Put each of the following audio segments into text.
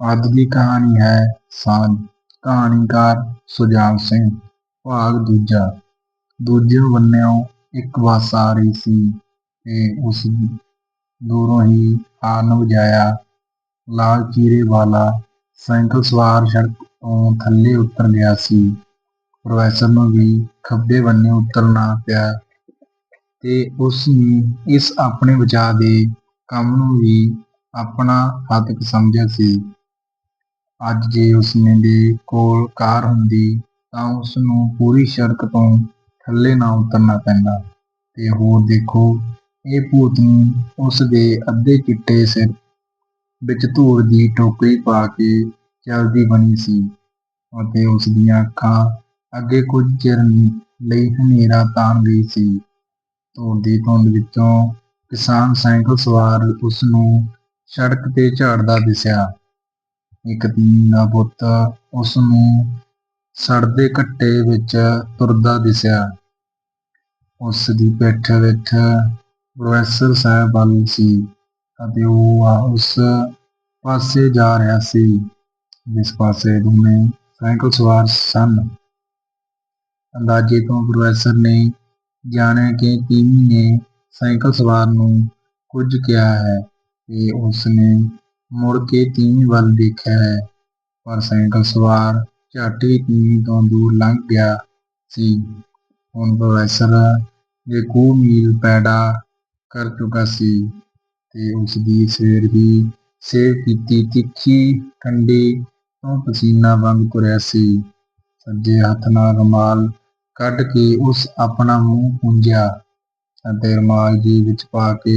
ਅੱਜ ਦੀ ਕਹਾਣੀ ਹੈ ਸਾਂਝ, ਕਹਾਣੀਕਾਰ ਸੁਜਾਨ ਸਿੰਘ, ਭਾਗ ਦੂਜਾ। ਦੂਜੇ ਬੰਨਿਓ ਇੱਕ ਬੱਸ ਆ ਰਹੀ ਸੀ ਤੇ ਉਸ ਦੂਰੋਂ ਹੀ ਹਾਰਨ ਵਜਾਇਆ ਲਾਲ ਚੀਰੇ ਵਾਲਾ ਸਾਈਕਲ ਸਵਾਰ ਸੜਕ ਤੋਂ ਥੱਲੇ ਉਤਰ ਗਿਆ ਸੀ। ਪ੍ਰੋਫੈਸਰ ਨੂੰ ਵੀ ਖੱਬੇ ਬੰਨੇ ਉਤਰਨਾ ਪਿਆ ਤੇ ਉਸ ਨੇ ਇਸ ਆਪਣੇ ਬਚਾਅ ਦੇ ਕੰਮ ਨੂੰ ਵੀ ਆਪਣਾ ਹੱਥ ਸਮਝਿਆ ਸੀ। ਅੱਜ ਜੇ ਉਸਨੇ ਦੇ ਕੋਲ ਕਾਰ ਹੁੰਦੀ ਤਾਂ ਉਸਨੂੰ ਪੂਰੀ ਸੜਕ ਤੋਂ ਥੱਲੇ ਨਾ ਉਤਰਨਾ ਪੈਂਦਾ। ਤੇ ਹੋਰ ਦੇਖੋ, ਇਹ ਭੂਤਨੀ ਉਸ ਦੇ ਅੱਧੇ ਚਿੱਟੇ ਸਿਰ ਵਿੱਚ ਧੂੜ ਦੀ ਟੋਕਰੀ ਪਾ ਕੇ ਚਲਦੀ ਬਣੀ ਸੀ ਅਤੇ ਉਸ ਦੀਆਂ ਅੱਖਾਂ ਅੱਗੇ ਕੁਝ ਚਿਰ ਲਈ ਹਨੇਰਾ ਤਾਣ ਗਈ ਸੀ। ਧੂੜ ਦੀ ਧੁੰਦ ਵਿੱਚੋਂ ਕਿਸਾਨ ਸਾਈਕਲ ਸਵਾਰ ਉਸਨੂੰ ਸੜਕ ਤੇ ਝਾੜਦਾ ਦਿਸਿਆ। ਇੱਕ ਤੀਵੀਂ ਦਾ ਪੁੱਤ ਉਸਨੂੰ ਸੜਦੇ ਘੱਟੇ ਵਿੱਚ ਤੁਰਦਾ ਦਿਸਿਆ। ਉਸ ਦੀ ਪਿੱਠ ਵਿੱਚ ਪ੍ਰੋਫੈਸਰ ਸਾਹਿਬ ਵੱਲ ਸੀ ਅਤੇ ਉਹ ਉਸ ਪਾਸੇ ਜਾ ਰਿਹਾ ਸੀ, ਜਿਸ ਪਾਸੇ ਦੋਨੇ ਸਾਈਕਲ ਸਵਾਰ ਸਨ। ਅੰਦਾਜ਼ੇ ਤੋਂ ਪ੍ਰੋਫੈਸਰ ਨੇ ਜਾਣਿਆ ਕਿ ਤੀਵੀ ਨੇ ਸਾਈਕਲ ਸਵਾਰ ਨੂੰ ਕੁਝ ਕਿਹਾ ਹੈ ਤੇ ਉਸ ਨੇ ਮੁੜ ਕੇ ਤੀਵੀਂ ਵੱਲ ਦੇਖਿਆ ਹੈ, ਪਰ ਸਾਈਕਲ ਸਵਾਰ ਝੱਟ ਹੀ ਤੀਵੀਂ ਤੋਂ ਦੂਰ ਲੰਘ ਗਿਆ ਸੀ। ਹੁਣ ਪ੍ਰੋਫੈਸਰ ਦੇ ਕੁ ਮੀਲ ਪੈਦਾ ਕਰ ਚੁੱਕਾ ਸੀ ਤੇ ਉਸ ਦੀ ਸਵੇਰ ਦੀ ਸੇਵ ਕੀਤੀ ਤਿੱਖੀ ਠੰਡੀ ਤੋਂ ਪਸੀਨਾ ਵਗ ਤੁਰਿਆ ਸੀ। ਸੱਜੇ ਹੱਥ ਨਾਲ ਰੁਮਾਲ ਕੱਢ ਕੇ ਉਸ ਆਪਣਾ ਮੂੰਹ ਪੂੰਝਿਆ ਅਤੇ ਰੁਮਾਲ ਜੀ ਵਿੱਚ ਪਾ ਕੇ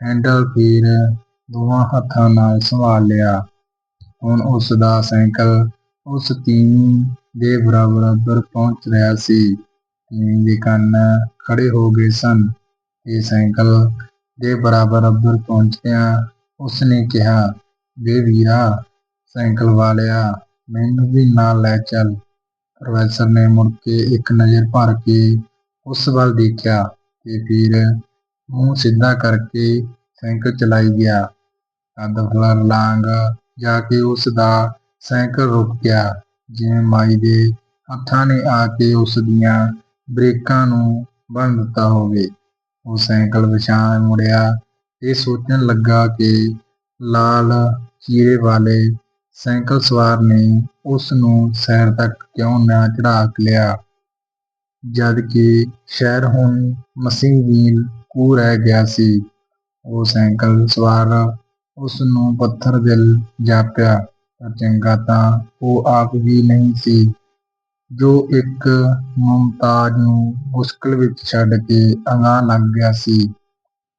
ਹੈਂਡਲ ਫੇਰ ਦੋਵਾਂ ਹੱਥਾਂ ਨਾਲ ਸੰਭਾਲ ਲਿਆ। ਹੁਣ ਉਸ ਦਾ ਸਾਈਕਲ ਉਸ ਤੀਵੀਂ ਦੇ ਬਰਾਬਰ ਪਹੁੰਚ ਰਿਹਾ ਸੀ। ਤੀਵੀਂ ਦੇ ਕੰਨ ਖੜੇ ਹੋ ਗਏ ਸਨ। ਇਹ ਸਾਈਕਲ ਦੇ ਬਰਾਬਰ ਪਹੁੰਚਦਿਆਂ ਉਸ ਨੇ ਕਿਹਾ, ਵੇ ਵੀਰਾ, ਸਾਈਕਲ ਵਾਲਿਆ, ਮੈਨੂੰ ਵੀ ਨਾਲ ਲੈ ਚੱਲ। ਪ੍ਰੋਫੈਸਰ ਨੇ ਮੁੜ ਕੇ ਇੱਕ ਨਜ਼ਰ ਭਰ ਕੇ ਉਸ ਵੱਲ ਦੇਖਿਆ ਤੇ ਫਿਰ ਮੂੰਹ ਸਿੱਧਾ ਕਰਕੇ ਸਾਈਕਲ ਚਲਾਈ ਗਿਆ। ਅੱਧ ਲਾਂਗ ਜਾ ਕੇ ਉਸ ਦਾ ਸਾਈਕਲ ਰੁਕ ਗਿਆ। ਜਿਵੇਂ ਮਾਈ ਦੇ ਹੱਥਾਂ ਨੇ ਆ ਕੇ ਉਸ ਦੀਆਂ ਬ੍ਰੇਕਾਂ ਨੂੰ ਬੰਨ ਦਿੱਤਾ ਹੋਵੇ। ਉਹ ਸਾਈਕਲ ਵਿਛਾਂ ਮੁੜਿਆ ਤੇ ਸੋਚਣ ਲੱਗਾ ਕਿ ਲਾਲ ਚੀਰੇ ਵਾਲੇ ਸਾਈਕਲ ਸਵਾਰ ਨੇ ਉਸ ਨੂੰ ਸ਼ਹਿਰ ਤੱਕ ਕਿਉਂ ਨਾ ਚੜਾ ਲਿਆ। ਜਦ ਕਿ ਸ਼ਹਿਰ ਹੁਣ ਮਸੀਂ ਮੀਲ ਕੁ ਰਹਿ ਗਿਆ ਸੀ। ਉਹ ਸਾਈਕਲ ਸਵਾਰ ਉਸ ਨੂੰ ਪੱਥਰ ਦਿਲ ਜਾਪਿਆ ਪਰ ਚੰਗਾ ਤਾਂ ਉਹ ਆਪ ਵੀ ਨਹੀਂ ਸੀ। ਜੋ ਇੱਕ ਮੁਮਤਾਜ਼ ਨੂੰ ਮੁਸ਼ਕਲ ਵਿੱਚ ਛੱਡ ਕੇ ਅਗਾਂਹ ਲੱਗ ਗਿਆ ਸੀ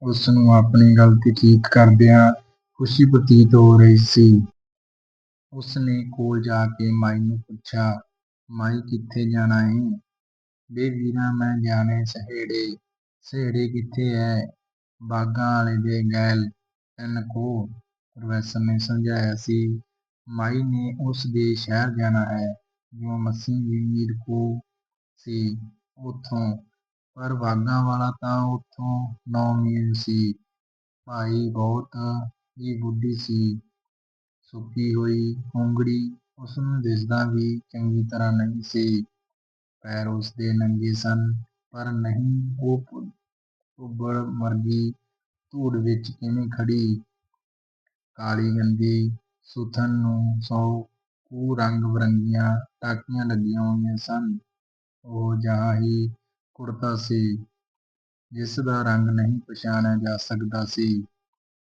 ਉਸ ਨੂੰ ਆਪਣੀ ਗਲਤੀ ਠੀਕ ਕਰਦਿਆਂ ਖੁਸ਼ੀ ਪ੍ਰਤੀਤ ਹੋ ਰਹੀ ਸੀ। ਉਸ ਨੇ ਕੋਲ ਜਾ ਕੇ ਮਾਈ ਨੂੰ ਪੁੱਛਿਆ, ਮਾਈ, ਕਿੱਥੇ ਜਾਣਾ ਏ? ਵੇ ਵੀਰਾ, ਮੈਂ ਜਾਣੇ ਸਹੇੜੇ। ਸਹੇੜੇ ਕਿੱਥੇ ਐ? ਬਾਗਾਂ ਵਾਲੇ ਦੇ ਗੈਲ ਤਿੰਨ ਕੋ ਪ੍ਰੋਫੈਸਰ ਨੇ ਸਮਝਾਇਆ ਸੀ, ਮਾਈ ਨੇ ਉਸ ਦੇ ਸ਼ਹਿਰ ਜਾਣਾ ਹੈ ਜੋ ਮਸੀਂ ਮੀਲ ਕੋ ਸੀ। ਉਥੋਂ, ਪਰ ਬਾਗਾਂ ਵਾਲਾ ਤਾਂ ਉਥੋਂ ਨੌ ਮੀਲ ਸੀ। ਭਾਈ ਬਹੁਤ ਹੀ ਬੁੱਢੀ ਸੀ। ਸੁੱਕੀ ਹੋਈ ਉਂਗੜੀ ਉਸਨੂੰ ਦਿਸਦਾ ਵੀ ਚੰਗੀ ਤਰ੍ਹਾਂ ਨਹੀਂ ਸੀ। ਪੈਰ ਉਸਦੇ ਨੰਗੇ ਸਨ, ਪਰ ਨਹੀਂ, ਉਹ ਭੁੱਬੜ ਵਰਗੀ ਧੂੜ ਵਿੱਚ ਕਿਵੇਂ ਖੜੀ ਕਾਲੀ ਗੰਦੀ ਸੁਥਣ ਨੂੰ ਸੌ ਕੂ ਰੰਗ ਬਰੰਗੀਆਂ ਟਾਕੀਆਂ ਲੱਗੀਆਂ ਹੋਈਆਂ ਸਨ। ਉਹ ਜਿਹਾ ਹੀ ਕੁੜਤਾ ਸੀ, ਜਿਸ ਦਾ ਰੰਗ ਨਹੀਂ ਪਛਾਣਿਆ ਜਾ ਸਕਦਾ ਸੀ।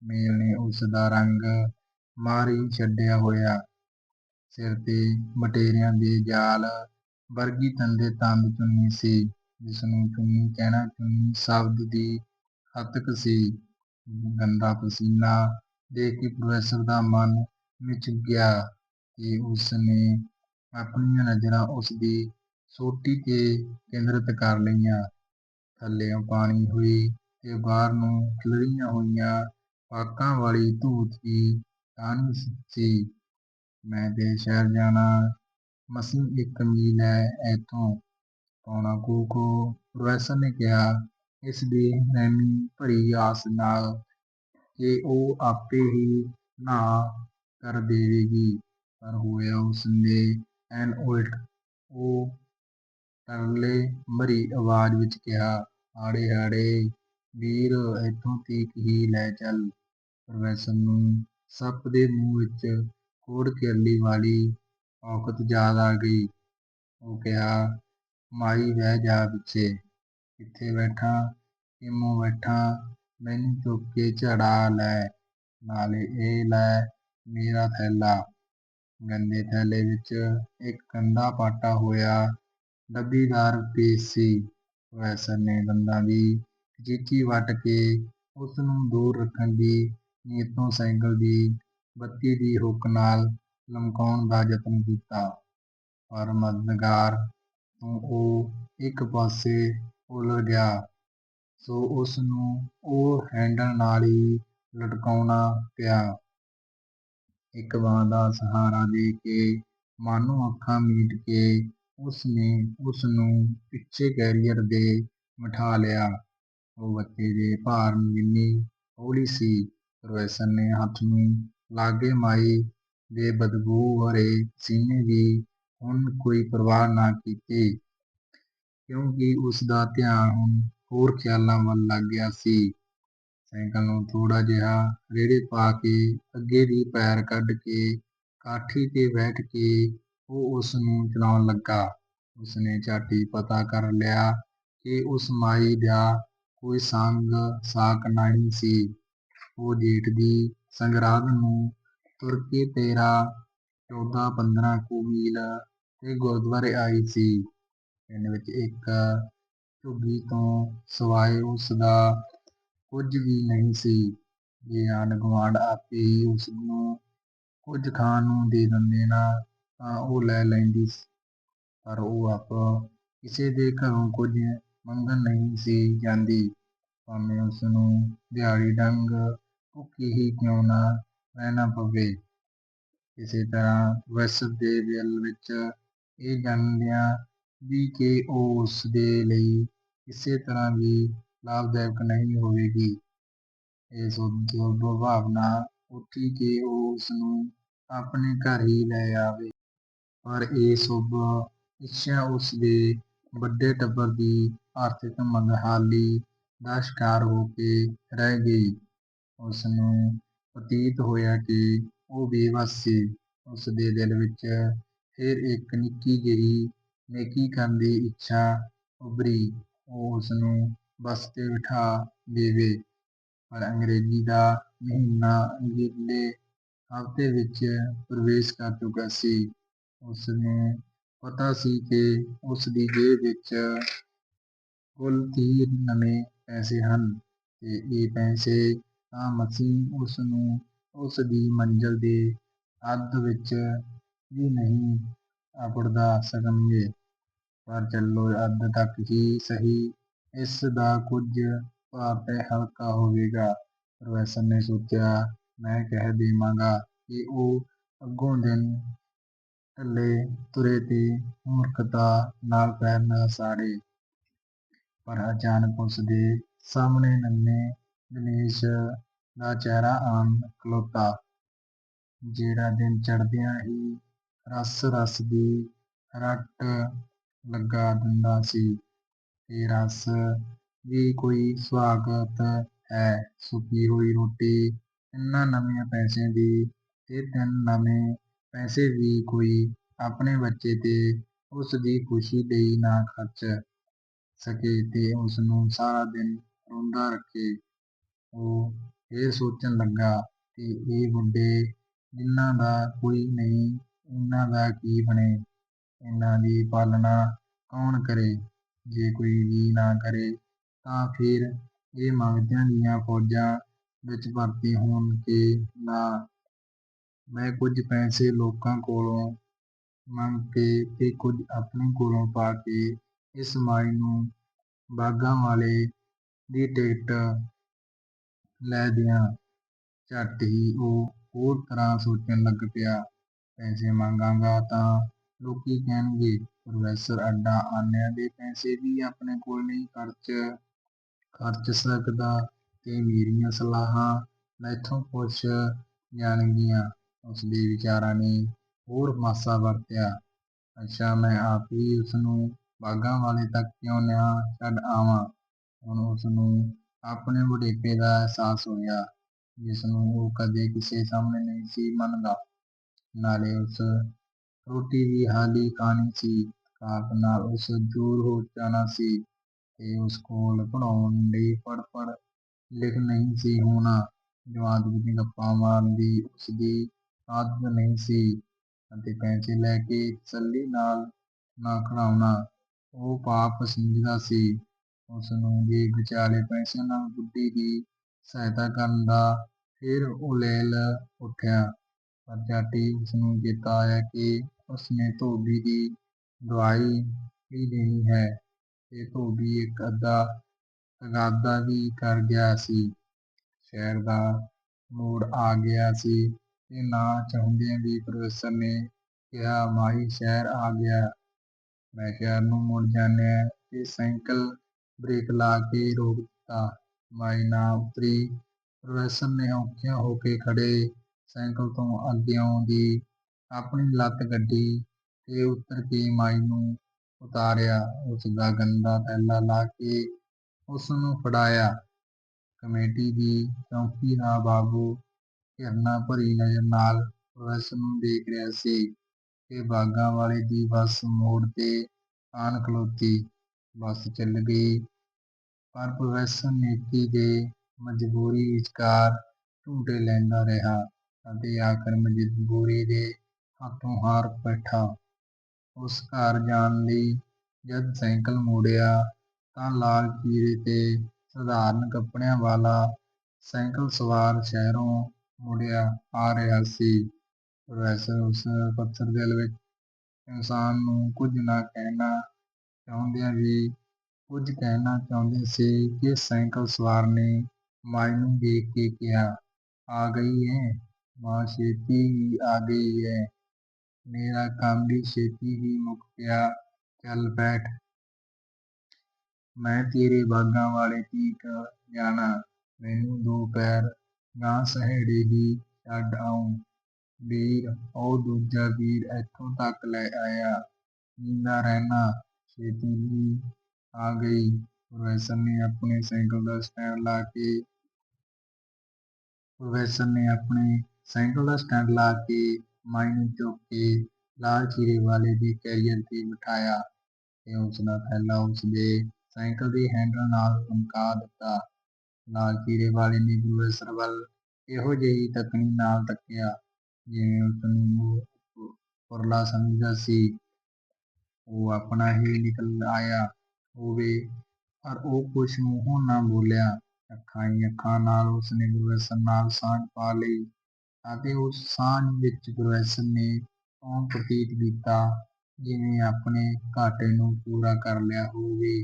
ਮੇਲ ਨੇ ਉਸ ਦਾ ਰੰਗ ਮਾਰੀ ਛੱਡਿਆ ਹੋਇਆ। ਸਿਰ ਤੇ ਬਟੇਰਿਆਂ ਦੇ ਜਾਲ ਵਰਗੀ ਤੰਦੇ ਤੰਦ ਚੁੰਨੀ ਸੀ, ਜਿਸਨੂੰ ਚੁੰਨੀ ਕਹਿਣਾ ਚੁੰਨੀ ਸ਼ਬਦ ਦੀ ਹੱਤਕ ਸੀ। ਗੰਦਾ ਪਸੀਨਾ ਦੇਖ ਕੇ ਪ੍ਰੋਫੈਸਰ ਦਾ ਮਨ ਮਿਚ ਗਿਆ ਤੇ ਉਸ ਨੇ ਆਪਣੀਆਂ ਨਜ਼ਰਾਂ ਉਸ ਦੀ ਸੋਟੀ ਤੇ ਕੇਂਦਰਿਤ ਕਰ ਲਈਆਂ। ਥੱਲਿਓਂ ਪਾਣੀ ਹੋਈ ਤੇ ਬਾਹਰ ਨੂੰ ਖਿਲਰੀਆਂ ਹੋਈਆਂ ਪਾਕਾਂ ਵਾਲੀ ਧੂਤ ਦੀ ਟਾਹਣੀ ਸੀ ਮੈਂ ਤੇ ਸ਼ਹਿਰ ਜਾਣਾ ਮਸੀਂ ਇੱਕ ਮੀਲ ਹੈ ਇੱਥੋਂ ਪੌਣਾ ਕੋ ਕੋ ਪ੍ਰੋਫੈਸਰ ਨੇ ਕਿਹਾ ਇਸ ਦੀ ਨੈਣੀ ਭਰੀ ਆਸ ਨਾਲ ਕਿ ਉਹ ਆਪੇ ਹੀ ਨਹਾ ਕਰ ਦੇਵੇਗੀ। ਪਰ ਹੋਇਆ ਉਸ ਦੇ ਐਨ ਉਲਟ ਉਹ ਤਰਲੇ ਭਰੀ ਆਵਾਜ਼ ਵਿੱਚ ਕਿਹਾ, ਹਾੜੇ ਹਾੜੇ, ਵੀਰ, ਇੱਥੋਂ ਤੀਕ ਹੀ ਲੈ ਚੱਲ। ਪ੍ਰੋਫੈਸਰ ਨੂੰ ਸੱਪ ਦੇ ਮੂੰਹ ਵਿੱਚ ਕੋੜ ਕਿਰਲੀ ਵਾਲੀ ਔਕਤ ਯਾਦ ਆ ਗਈ। ਉਹ ਕਿਹਾ, ਮਾਈ, ਬਹਿ ਜਾ ਪਿੱਛੇ। ਕਿੱਥੇ ਬੈਠਾ, ਕਿਮੋ ਬੈਠਾ, ਮੈਨੂੰ ਚੁੱਕ ਕੇ ਝੜਾ ਲੈ, ਨਾਲੇ ਇਹ ਲੈ ਮੇਰਾ ਥੈਲਾ। ਗੰਦੇ ਥੈਲੇ ਵਿੱਚ ਇੱਕ ਕੰਧਾ ਪਾਟਾ ਹੋਇਆ, ਡੱਬੀਦਾਰ ਪੇਚ ਸੀ। ਪ੍ਰੋਫੈਸਰ ਨੇ ਦੰਦਾਂ ਦੀ ਚੀਚੀ ਵੱਟ ਕੇ ਉਸ ਨੂੰ ਦੂਰ ਰੱਖਣ ਦੀ ਨੀਅਤ ਸਾਈਕਲ ਦੀ, ਬੱਤੀ ਦੀ ਹੁੱਕ ਨਾਲ ਲਮਕਾਉਣ ਦਾ ਯਤਨ ਕੀਤਾ। ਪਰ ਮਦਦਗਾਰ, ਤੋਂ ਉਹ ਇੱਕ ਪਾਸੇ ਉਲਝ ਗਿਆ। ਸੋ ਉਸ ਨੂੰ ਉਹ ਹੈਂਡਲ ਨਾਲ ਹੀ ਲਟਕਾਉਣਾ ਪਿਆ। ਇੱਕ ਬਾਂਹ ਦਾ ਸਹਾਰਾ ਦੇ ਕੇ ਮਾਨੋ ਅੱਖਾਂ ਮੀਟ ਕੇ ਉਸ ਨੇ ਉਸ ਨੂੰ ਪਿੱਛੇ ਕੈਰੀਅਰ ਦੇ ਬਿਠਾ ਲਿਆ। ਉਹ ਬੱਚੇ ਦੇ ਭਾਰ ਜਿੰਨੀ ਹੌਲੀ ਸੀ ਪ੍ਰੋਫੈਸਰ ਨੇ ਹੱਥ ਨੂੰ ਲਾਗੇ ਮਾਈ ਦੇ ਬਦਬੂ ਹਰੇ ਪਸੀਨੇ ਦੀ ਹੁਣ ਕੋਈ ਪਰਵਾਹ ਨਾ ਕੀਤੀ। ਕਿਉਂਕਿ ਉਸ ਦਾ ਧਿਆਨ ਹੋਰ ਖਿਆਲਾਂ ਵੱਲ ਲੱਗ ਗਿਆ ਸੀ। ਸਾਈਕਲ ਨੂੰ ਥੋੜਾ ਜਿਹਾ ਰੇੜੇ ਪਾ ਕੇ ਅੱਗੇ ਦੀ ਪੈਰ ਕੱਢ ਕੇ ਕਾਠੀ ਤੇ ਬੈਠ ਕੇ ਉਹ ਉਸ ਨੂੰ ਚਲਾਉਣ ਲੱਗਾ। ਉਸਨੇ ਝਾਟੀ ਪਤਾ ਕਰ ਲਿਆ ਕਿ ਉਸ ਮਾਈ ਦਾ ਕੋਈ ਸੰਗ ਸਾਕ ਨਹੀਂ ਸੀ। ਉਹ ਜੇਠ ਦੀ ਸੰਗਰਾਦ ਨੂੰ ਤੁਰ ਕੇ ਤੇਰਾ ਚੌਦਾਂ ਪੰਦਰਾਂ ਕੁ ਮੀਲ ਤੇ ਗੁਰਦੁਆਰੇ ਆਈ ਸੀ। ਪਿੰਡ ਵਿੱਚ ਇੱਕ ਝੁੱਗੀ ਤੋਂ ਸਿਵਾਏ ਉਸ ਦਾ ਕੁਝ ਵੀ ਨਹੀਂ ਸੀ। ਜੇ ਆਂਢ ਗੁਆਂਢ ਆਪੇ ਹੀ ਉਸ ਨੂੰ ਕੁਝ ਖਾਣ ਨੂੰ ਦੇ ਦਿੰਦੇ ਨਾ, ਤਾਂ ਉਹ ਲੈ ਲੈਂਦੀ ਪਰ ਉਹ ਆਪ ਕਿਸੇ ਦੇ ਘਰੋਂ ਕੁਝ ਮੰਗਣ ਨਹੀਂ ਸੀ ਜਾਂਦੀ। ਭਾਵੇਂ ਉਸ ਨੂੰ ਦਿਹਾੜੀ ਡੰਗ ਭੁੱਖੀ ਹੀ ਕਿਉਂ ਨਾ ਰਹਿਣਾ ਪਵੇ। ਇਸੇ ਤਰ੍ਹਾਂ ਪ੍ਰੋਫੈਸਰ ਦੇ ਦਿਲ ਵਿੱਚ ਇਹ ਜਾਣਦਿਆਂ ਵੀ ਕਿ ਉਹ ਉਸ ਦੇ ਲਈ ਕਿਸੇ ਤਰ੍ਹਾਂ ਵੀ ਲਾਭਦਾਇਕ ਨਹੀਂ ਹੋਵੇਗੀ। ਇਹ ਸੁਦੂਰ ਉੱਠੀ ਕਿ ਉਹ ਉਸ ਨੂੰ ਆਪਣੇ ਘਰ ਹੀ ਲੈ ਆਵੇ। ਪਰ ਇਹ ਸ਼ੁਭ ਇੱਛਾ ਉਸ ਦੇ ਵੱਡੇ ਟੱਬਰ ਦੀ ਆਰਥਿਕ ਮੰਦਹਾਲੀ ਦਾ ਸ਼ਿਕਾਰ ਹੋ ਕੇ ਰਹਿ ਗਈ। ਉਸ ਨੂੰ ਪ੍ਰਤੀਤ ਹੋਇਆ ਕਿ ਉਹ ਬੇਵੱਸ ਸੀ। ਉਸ ਦੇ ਦਿਲ ਵਿੱਚ ਫਿਰ ਇੱਕ ਨਿੱਕੀ ਜਿਹੀ ਨੇਕੀ ਕਰਨ ਦੀ ਇੱਛਾ ਉੱਭਰੀ, ਉਹ ਉਸ ਨੂੰ ਬੱਸ ਤੇ ਬਿਠਾ ਦੇਵੇ। ਪਰ ਅੰਗਰੇਜ਼ੀ ਦਾ ਮਹੀਨਾ ਅਗਲੇ ਹਫ਼ਤੇ ਵਿੱਚ ਪ੍ਰਵੇਸ਼ ਕਰ ਚੁੱਕਾ ਸੀ। ਉਸ ਨੂੰ ਪਤਾ ਸੀ ਕਿ ਉਸ ਦੀ ਜੇਬ ਵਿੱਚ ਕੁੱਲ ਤੀਹ ਨਵੇਂ ਪੈਸੇ ਹਨ ਤੇ ਇਹ ਪੈਸੇ ਤਾਂ ਮਸੀਂ ਉਸ ਨੂੰ ਉਸ ਦੀ ਮੰਜ਼ਲ ਦੇ ਅੱਧ ਵਿੱਚ ਵੀ ਨਹੀਂ ਅਪੜਦਾ ਸਕਣਗੇ ਪਰ ਚੱਲੋ ਅੱਧ ਤੱਕ ਹੀ ਸਹੀ, ਇਸ ਦਾ ਕੁਝ ਭਾਰ ਤਾਂ ਹਲਕਾ ਹੋਵੇਗਾ। ਪ੍ਰੋਫੈਸਰ ਨੇ ਸੋਚਿਆ, ਮੈਂ ਕਹਿ ਦੇਵਾਂਗਾ ਕਿ ਉਹ ਅੱਗੋਂ ਦਿਨ ਢਲੇ ਤੁਰੇ ਤੇ ਮੂਰਖਤਾ ਨਾਲ ਪੈਰ ਨਾ ਸਾੜੇ। ਪਰ ਅਚਾਨਕ ਉਸ ਦੇ ਸਾਹਮਣੇ ਨੰਨੇ ਗਣੇਸ਼ ਦਾ ਚਿਹਰਾ ਆਣ ਖਲੋਤਾ, ਜਿਹੜਾ ਦਿਨ ਚੜ੍ਹਦਿਆਂ ਹੀ ਰਸ ਰਸ ਦੀ ਰੱਟ ਲਗਾ ਦਿੰਦਾ ਸੀ। ਤੇ ਰਸ ਵੀ ਕੋਈ ਸੁਆਗਤ ਹੈ। ਸੁੱਕੀ ਹੋਈ ਰੋਟੀ ਤਿੰਨਾਂ ਨਵੇਂ ਪੈਸਿਆਂ ਦੀ ਤੇ ਤਿੰਨ ਨਵੇਂ ਪੈਸੇ ਵੀ ਕੋਈ ਆਪਣੇ ਬੱਚੇ ਤੇ ਉਸ ਦੀ ਖੁਸ਼ੀ ਲਈ ਨਾ ਖਰਚ ਸਕੇ ਤੇ ਉਸ ਨੂੰ ਸਾਰਾ ਦਿਨ ਰੋਂਦਾ ਰੱਖੇ। ਉਹ ਇਹ ਸੋਚਣ ਲੱਗਾ ਕਿ ਇਹ ਬੁੱਢੇ ਜਿਨ੍ਹਾਂ ਦਾ ਕੋਈ ਨਹੀਂ ਇਹਨਾਂ ਦਾ ਕੀ ਬਣੇ? ਇਹਨਾਂ ਦੀ ਪਾਲਣਾ ਕੌਣ ਕਰੇ? ਜੇ ਕੋਈ ਵੀ ਨਾ ਕਰੇ, ਤਾਂ ਫਿਰ ਇਹ ਮੰਗਤਿਆਂ ਦੀਆਂ ਫੌਜਾਂ ਵਿੱਚ ਭਰਤੀ ਹੋਣ ਕਿ ਨਾ। ਮੈਂ ਕੁਝ ਪੈਸੇ ਲੋਕਾਂ ਕੋਲੋਂ ਮੰਗ ਕੇ ਤੇ ਕੁਝ ਆਪਣੇ ਕੋਲੋਂ ਪਾ ਕੇ ਇਸ ਮਾਈ ਨੂੰ ਬਾਘਾਂ ਵਾਲੇ ਦੀ ਟਿਕਟ ਲੈ ਦਿਆਂ। ਝੱਟ ਹੀ ਉਹ ਹੋਰ ਤਰ੍ਹਾਂ ਸੋਚਣ ਲੱਗ ਪਿਆ। ਪੈਸੇ ਮੰਗਾਂਗਾ ਤਾਂ ਲੋਕੀ ਕਹਿਣਗੇ, ਪ੍ਰੋਫੈਸਰ ਅੱਡਾ ਆਨਿਆਂ ਦੇ ਪੈਸੇ ਵੀ ਆਪਣੇ ਕੋਲ ਨਹੀਂ, ਖਰਚ ਖਰਚ ਸਕਦਾ ਤੇ ਮੇਰੀਆਂ ਸਲਾਹਾਂ ਮੈਥੋਂ ਪੁੱਛ ਜਾਣਗੀਆਂ। ਉਸਦੇ ਵਿਚਾਰਾਂ ਨੇ ਹੋਰ ਮਾਸਾ ਵਰਤਿਆ। ਅੱਛਾ, ਮੈਂ ਆਪ ਹੀ ਉਸਨੂੰ ਬਾਗਾਂ ਵਾਲੇ ਤੱਕ ਕਿਉਂ ਨਾ ਛੱਡ ਆਵਾਂ? ਹੁਣ ਉਸਨੂੰ ਆਪਣੇ ਬੁਢੇਪੇ ਦਾ ਅਹਿਸਾਸ ਹੋਇਆ ਜਿਸ ਨੂੰ ਉਹ ਕਦੇ ਕਿਸੇ ਸਾਹਮਣੇ ਨਹੀਂ ਸੀ ਮੰਨਦਾ। ਨਾਲੇ ਉਸ ਰੋਟੀ ਵੀ ਹਾਲੀ ਖਾਣੀ ਸੀ। ਥਕਾਵਟ ਨਾਲ ਉਸ ਦੂਰ ਹੋ ਜਾਣਾ ਸੀ ਤੇ ਉਸ ਕੋਲ ਪੜ੍ਹਾਉਣ ਲਈ ਪੜ੍ਹ ਪੜ ਲਿਖ ਨਹੀਂ ਸੀ ਹੋਣਾ। ਜਮਾਤ ਵਿੱਚ ਗੱਪਾਂ ਮਾਰਨ ਦੀ ਉਸ ਦੀ ਆਦਤ ਨਹੀਂ ਸੀ ਅਤੇ ਪੈਸੇ ਲੈ ਕੇ ਤਸੱਲੀ ਨਾਲ ਨਾ ਖੜਾਉਣਾ ਉਹ ਪਾਪ ਸਮਝਦਾ ਸੀ। ਉਸ ਨੂੰ ਵੀ ਵਿਚਾਲੇ ਪੈਸਿਆਂ ਨਾਲ ਬੁੱਢੀ ਦੀ ਸਹਾਇਤਾ ਕਰਨ ਦਾ ਫਿਰ ਉਲੇਲ ਉੱਠਿਆ। ਪਰ ਝੱਟ ਉਸਨੂੰ ਉਸ ਕਿ ਉਸ ਧੋਬੀ ਦੀ ਦਵਾਈ ਵੀ ਦੇਣੀ ਹੈ ਤੇ ਧੋਬੀ ਇੱਕ ਅੱਧਾ ਤਗਾਦਾ ਵੀ ਕਰ ਗਿਆ ਸੀ। ਸ਼ਹਿਰ ਦਾ ਮੋੜ ਆ ਗਿਆ ਸੀ ਤੇ ਨਾ ਚਾਹੁੰਦਿਆਂ ਵੀ ਪ੍ਰੋਫੈਸਰ ਨੇ ਕਿਹਾ ਮਾਈ ਸ਼ਹਿਰ ਆ ਗਿਆ। ਮੈਂ ਸ਼ਹਿਰ ਨੂੰ ਮੁੜ ਜਾਣਿਆ ਤੇ ਸਾਈਕਲ ਬ੍ਰੇਕ ਲਾ ਕੇ ਰੋਕ ਦਿੱਤਾ। ਮਾਈ ਨਾ ਉਤਰੀ। ਪ੍ਰੋਫੈਸਰ ਨੇ ਔਖਿਆਂ ਹੋ ਕੇ ਖੜੇ ਸਾਈਕਲ ਤੋਂ ਅੱਗੇ ਦੀ ਆਪਣੀ ਲੱਤ ਗੱਡੀ ਤੇ ਉਤਰ ਕੇ ਮਾਈ ਨੂੰ ਉਤਾਰਿਆ। ਉਸ ਦਾ ਗੰਦਾ ਥੈਲਾ ਲਾ ਕੇ ਉਸ ਨੂੰ ਫੜਾਇਆ। ਕਮੇਟੀ ਦੀ ਚੌਂਕੀ ਦਾ ਬਾਬੂ ਘਿਰਨਾ ਭਰੀ ਨਜ਼ਰ ਨਾਲ ਪ੍ਰੋਫੈਸਰ ਨੂੰ ਦੇਖ ਰਿਹਾ ਸੀ ਕਿ ਬਾਗਾਂ ਵਾਲੇ ਦੀ ਬੱਸ ਮੋੜ ਤੇ ਆਣ ਖਲੋਤੀ। ਬੱਸ ਚੱਲ ਗਈ। ਪਰ ਪ੍ਰੋਫੈਸਰ ਨੇਕੀ ਦੇ ਮਜਬੂਰੀ ਵਿਚਕਾਰ ਝੂਟੇ ਲੈਂਦਾ ਰਿਹਾ। ਅਤੇ ਆਖਰ ਮਜਬੂਰੀ ਦੇ ਹੱਥੋਂ ਹਾਰ ਬੈਠਾ। ਉਸ ਘਰ ਜਾਣ ਲਈ ਜਦ ਸਾਈਕਲ ਮੋੜਿਆ ਤਾਂ ਲਾਲ ਚੀਰੇ ਤੇ ਸਧਾਰਨ ਕੱਪੜਿਆਂ ਵਾਲਾ ਸਾਈਕਲ ਸਵਾਰ ਸ਼ਹਿਰੋਂ ਮੁੜਿਆ ਆ ਰਿਹਾ ਸੀ। ਪ੍ਰੋਫੈਸਰ ਉਸ ਪੱਥਰ ਦਿਲ ਵਿੱਚ ਇਨਸਾਨ ਨੂੰ ਕੁਝ ਨਾ ਕਹਿਣਾ ਚਾਹੁੰਦਿਆਂ ਵੀ ਕੁਝ ਕਹਿਣਾ ਚਾਹੁੰਦੇ ਸੀ ਕਿ ਸਾਈਕਲ ਸਵਾਰ ਨੇ ਮਾਈ ਨੂੰ ਦੇਖ ਕੇ ਕਿਹਾ, ਆ ਗਈ ਹੈ ਮਾਂ ਛੇਤੀ ਹੀ ਆ ਗਈ ਏ। ਮੇਰਾ ਕੰਮ ਵੀ ਛੇਤੀ ਹੀ ਮੁੱਕ ਗਿਆ। ਚੱਲ ਬੈਠ। ਮੈਂ ਤੇਰੇ ਬਾਗਾਂ ਵਾਲੇ ਤੀਕ ਜਾਣਾ। ਮੈਨੂੰ ਦੋ ਪੈਰ ਗਾਂ ਸਹੇੜੇ ਹੀ ਛੱਡ ਆਉਂ। ਵੀਰ, ਉਹ ਦੂਜਾ ਵੀਰ ਇੱਥੋਂ ਤੱਕ ਲੈ ਆਇਆ। ਜੀਂਦਾ ਰਹਿਣਾ ਛੇਤੀ ਹੀ ਆ ਗਈ। ਪ੍ਰੋਫੈਸਰ ਨੇ ਆਪਣੇ ਸਾਈਕਲ ਦਾ ਸਟੈਂਡ ਲਾ ਕੇ ਪ੍ਰੋਫੈਸਰ ਨੇ ਆਪਣੇ ਸਾਈਕਲ ਦਾ ਸਟੈਂਡ ਲਾ ਕੇ ਮਾਈ ਨੂੰ ਚੁੱਕ ਕੇ ਲਾਲ ਚੀਰੇ ਵਾਲੇ ਦੇ ਕੈਰੀਅਰ ਤੇ ਬਿਠਾਇਆ ਤੇ ਉਸ ਦਾ ਥੈਲਾ ਉਸ ਦੇ ਸਾਈਕਲ ਦੇ ਹੈਂਡਲ ਨਾਲ ਧਮਕਾ ਦਿੱਤਾ। ਲਾਲ ਚੀਰੇ ਵਾਲੇ ਨੇ ਪ੍ਰੋਫੈਸਰ ਵੱਲ ਇਹੋ ਜਿਹੀ ਤੱਕਣੀ ਨਾਲ ਤੱਕਿਆ ਜਿਵੇਂ ਉਸ ਨੂੰ ਉਹ ਸਮਝਦਾ ਸੀ। ਉਹ ਆਪਣਾ ਹੀ ਨਿਕਲ ਆਇਆ ਹੋਵੇ, ਪਰ ਉਹ ਕੁਝ ਮੂੰਹੋਂ ਨਾ ਬੋਲਿਆ। ਅੱਖਾਂ ਹੀ ਅੱਖਾਂ ਨਾਲ ਉਸਨੇ ਪ੍ਰੋਫੈਸਰ ਨਾਲ ਸਾਂਝ ਪਾ ਲਈ। ਅਤੇ ਉਸ ਸਾਂਝ ਵਿੱਚ ਪ੍ਰੋਫੈਸਰ ਨੇ ਇਉਂ ਪ੍ਰਤੀਤ ਕੀਤਾ, ਜਿਵੇਂ ਆਪਣੇ ਘਾਟੇ ਨੂੰ ਪੂਰਾ ਕਰ ਲਿਆ ਹੋਵੇ।